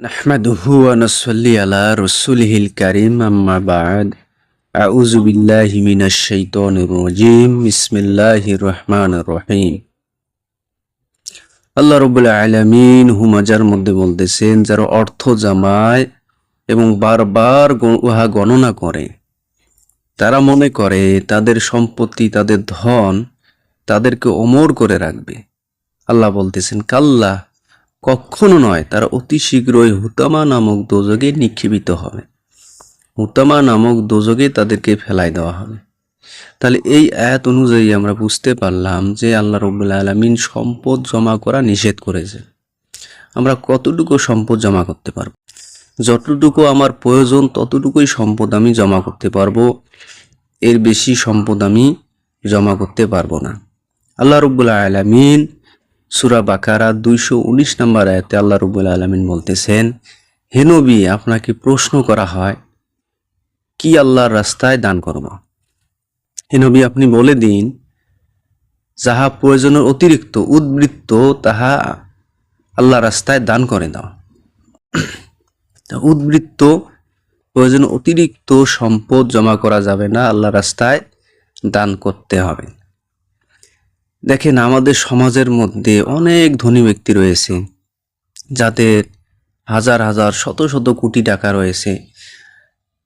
نحمده ونصلي على رسوله الكريم أما بعد أعوذ بالله من الشيطان الرجيم بسم الله الرحمن الرحيم আল্লাহ রবুল্লা আলমিন হুমাজার মধ্যে বলতেছেন যারা অর্থ জামায় এবং বারবার গ- উহা গণনা করে তারা মনে করে তাদের সম্পত্তি তাদের ধন তাদেরকে অমর করে রাখবে আল্লাহ বলতেছেন কাল্লা কখনো নয়, তারা অতি শীঘ্রই হুতামা নামক দোজগে নিক্ষেপিত হবে। হুতামা নামক দোজগে তাদেরকে ফেলাই দেওয়া হবে। তাহলে এই আয়াত অনুযায়ী আমরা বুঝতে পারলাম যে আল্লাহ রবুল্লা আলমিন সম্পদ জমা করা নিষেধ করেছে আমরা কতটুকু সম্পদ জমা করতে পারব? যতটুকু আমার প্রয়োজন, ততটুকুই সম্পদ আমি জমা করতে পারব। এর বেশি সম্পদ আমি জমা করতে পারব না। আল্লাহ রব্বুল্লাহ আলমিন সুরা বাকারা দুইশো উনিশ নম্বর আয়াতে আল্লাহ রব্বুল আলমিন বলতেছেন, হে নবী, আপনাকে প্রশ্ন করা হয়, কি আল্লাহর রাস্তায় দান করব? হে নবী, আপনি বলে দিন, যাহা প্রয়োজনের অতিরিক্ত উদ্বৃত্ত, তাহা আল্লাহ রাস্তায় দান করে দাও। উদ্বৃত্ত প্রয়োজন অতিরিক্ত সম্পদ জমা করা যাবে না আল্লাহ রাস্তায় দান করতে হবে। দেখেন আমাদের সমাজের মধ্যে অনেক ধনী ব্যক্তি রয়েছে, যাদের হাজার হাজার, শত শত কোটি টাকা রয়েছে।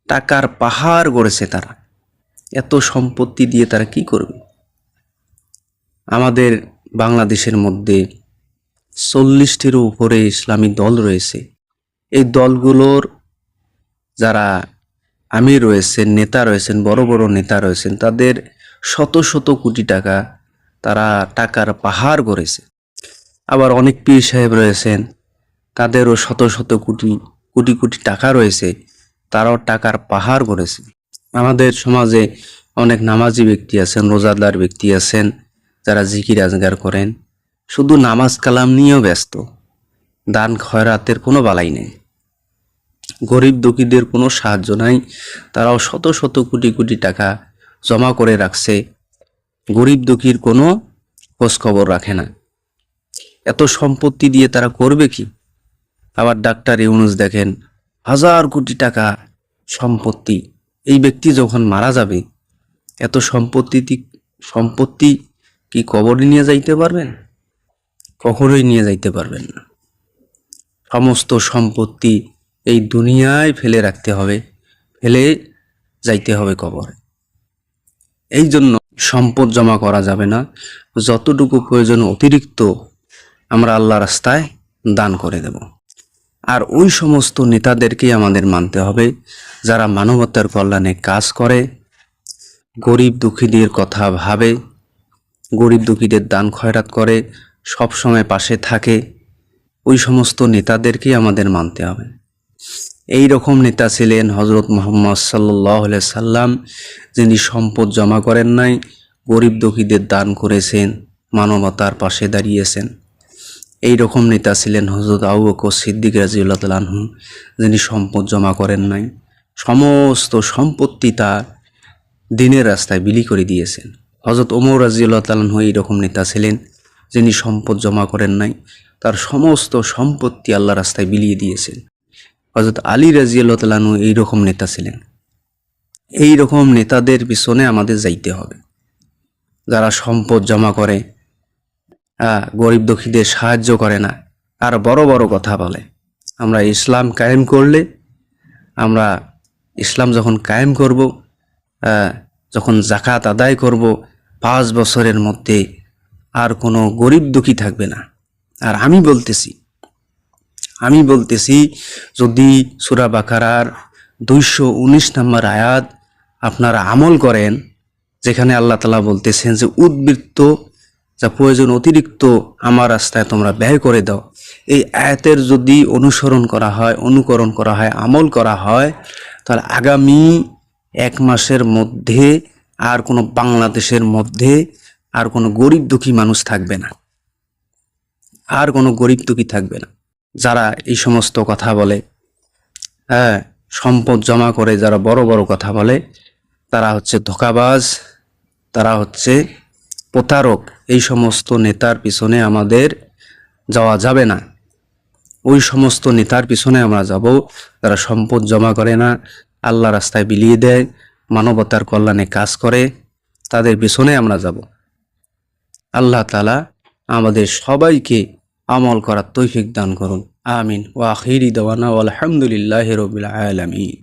টাকার পাহাড় গড়েছে তারা। এত সম্পত্তি দিয়ে তারা কি করবে? আমাদের বাংলাদেশের মধ্যে চল্লিশটির উপরে ইসলামী দল রয়েছে। এই দলগুলোর যারা আমির রয়েছেন, নেতা রয়েছেন, বড় বড় নেতা রয়েছেন, তাদের শত শত কোটি টাকা তারা টাকার পাহাড় গড়েছে। আবার অনেক পীর সাহেব রয়েছেন, তাদেরও শত শত কোটি কোটি কোটি টাকা রয়েছে, তারাও টাকার পাহাড় গড়েছে। আমাদের সমাজে অনেক নামাজি ব্যক্তি আছেন, রোজাদার ব্যক্তি আছেন, যারা জিকির আজগার করেন। শুধু নামাজ কালাম নিয়েও ব্যস্ত, দান খয়রাতের কোনো বালাই নেই। গরিব দুঃখীদের কোনো সাহায্য নাই, তারাও শত শত কোটি কোটি টাকা জমা করে রাখছে গরিব দুঃখীর কোনো খোঁজ খবর রাখে না। এত সম্পত্তি দিয়ে তারা করবে কি? আবার ডাক্তার ইউনুস দেখেন, হাজার কোটি টাকা সম্পত্তি। এই ব্যক্তি যখন মারা যাবে, এত সম্পত্তি সম্পত্তি কি কবরে নিয়ে যাইতে পারবেন? কখনোই নিয়ে যাইতে পারবেন না। সমস্ত সম্পত্তি এই দুনিয়ায় ফেলে রাখতে হবে, ফেলে যাইতে হবে কবরে। এই জন্য সম্পদ জমা করা যাবে না। যতটুকু প্রয়োজন অতিরিক্ত আমরা আল্লাহ রাস্তায় দান করে দেব। আর ওই সমস্ত নেতাদেরকেই আমাদের মানতে হবে, যারা মানবতার কল্যাণে কাজ করে, গরিব দুঃখীদের কথা ভাবে, গরিব দুঃখীদের দান খয়রাত করে সব সময় পাশে থাকে। ওই সমস্ত নেতাদেরকেই আমাদের মানতে হবে। এই রকম নেতা ছিলেন হজরত মোহাম্মদ সাল্লাহ সাল্লাম, যিনি সম্পদ জমা করেন নাই, গরিব দুঃখীদের দান করেছেন, মানবতার পাশে দাঁড়িয়েছেন। এই রকম নেতা ছিলেন হজরত আবু বকর সিদ্দিক রাজিউল্লাহ তালাহু যিনি সম্পদ জমা করেন নাই। সমস্ত সম্পত্তি তার দিনের রাস্তায় বিলি করে দিয়েছেন। হজরত ওমর রাজিউল্লাহ তালাহু এইরকম নেতা ছিলেন, যিনি সম্পদ জমা করেন নাই, তার সমস্ত সম্পত্তি আল্লাহ রাস্তায় বিলিয়ে দিয়েছেন। হজরত আলী রাজিউল্লাহ তালাহু এইরকম নেতা ছিলেন। এই রকম নেতাদের পিছনে আমাদের যাইতে হবে। যারা সম্পদ জমা করে গরিব দুঃখীদের সাহায্য করে না, আর বড় বড় কথা বলে। আমরা ইসলাম কায়েম করলে, আমরা ইসলাম যখন কায়েম করব যখন জাকাত আদায় করব, পাঁচ বছরের মধ্যে আর কোনো গরিব দুঃখী থাকবে না। আর আমি বলতেছি আমি বলতেছি, যদি সুরা বাকারার দুইশো উনিশ নম্বর আয়াত আপনারা আমল করেন, যেখানে আল্লাহ তালা বলতেছেন যে, উদ্বৃত্ত, যা প্রয়োজন অতিরিক্ত আমার রাস্তায় তোমরা ব্যয় করে দাও। এই আয়াতের যদি অনুসরণ করা হয়, অনুকরণ করা হয়, আমল করা হয়, তাহলে আগামী এক মাসের মধ্যে আর কোনো বাংলাদেশের মধ্যে আর কোনো গরিব দুঃখী মানুষ থাকবে না। আর কোনো গরিব দুঃখী থাকবে না। যারা এই সমস্ত কথা বলে হ্যাঁ সম্পদ জমা করে যারা বড় বড় কথা বলে, তারা হচ্ছে ধোকাবাজ, তারা হচ্ছে প্রতারক। এই সমস্ত নেতার পিছনে আমাদের যাওয়া যাবে না। ওই সমস্ত নেতার পিছনে আমরা যাব। যারা সম্পদ জমা করে না, আল্লাহ রাস্তায় বিলিয়ে দেয়, মানবতার কল্যাণে কাজ করে, তাদের পিছনে আমরা যাব। আল্লাহ তালা আমাদের সবাইকে আমল করার তৈফিক দান করুন। আমিন। ওয়াহিরি দওয়ানা আলহামদুলিল্লাহ রবিল আলমিন।